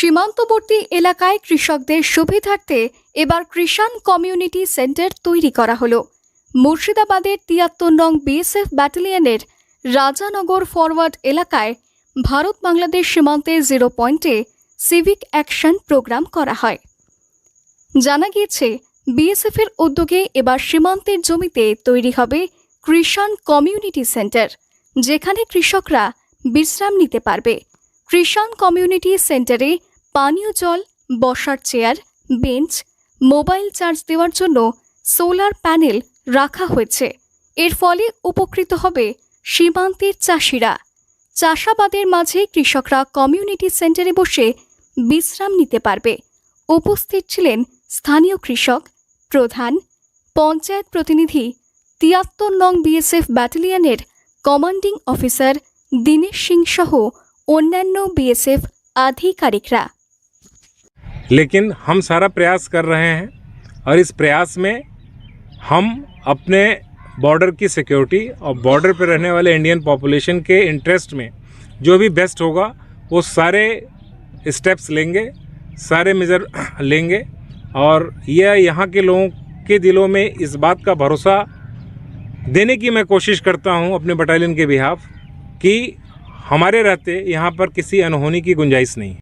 সীমান্তবর্তী এলাকায় কৃষকদের সুবিধার্থে এবার কৃষাণ কমিউনিটি সেন্টার তৈরি করা হলো। মুর্শিদাবাদের তিয়াত্তর নং বিএসএফ ব্যাটালিয়নের রাজানগর ফরওয়ার্ড এলাকায় ভারত বাংলাদেশ সীমান্তের জিরো পয়েন্টে সিভিক অ্যাকশন প্রোগ্রাম করা হয়। জানা গিয়েছে, বিএসএফ এর উদ্যোগে এবার সীমান্তের জমিতে তৈরি হবে কৃষাণ কমিউনিটি সেন্টার, যেখানে কৃষকরা বিশ্রাম নিতে পারবে। কৃষাণ কমিউনিটি সেন্টারে পানীয় জল, বসার চেয়ার, বেঞ্চ, মোবাইল চার্জ দেওয়ার জন্য সোলার প্যানেল রাখা হয়েছে। এর ফলে উপকৃত হবে সীমান্তের চাষিরা। চাষাবাদের মাঝে কৃষকরা কমিউনিটি সেন্টারে বসে বিশ্রাম নিতে পারবে। উপস্থিত ছিলেন স্থানীয় কৃষক, প্রধান, পঞ্চায়েত প্রতিনিধি, তিয়াত্তর নং বিএসএফ ব্যাটালিয়নের কমান্ডিং অফিসার দীনেশ সিং সহ অন্যান্য বিএসএফ আধিকারিকরা। लेकिन हम सारा प्रयास कर रहे हैं और इस प्रयास में हम अपने बॉर्डर की सिक्योरिटी और बॉर्डर पर रहने वाले इंडियन पॉपुलेशन के इंटरेस्ट में जो भी बेस्ट होगा, वो सारे स्टेप्स लेंगे, सारे मेजर लेंगे और यह यहाँ के लोगों के दिलों में इस बात का भरोसा देने की मैं कोशिश करता हूँ अपने बटालियन के बिहाफ कि हमारे रहते यहाँ पर किसी अनहोनी की गुंजाइश नहीं।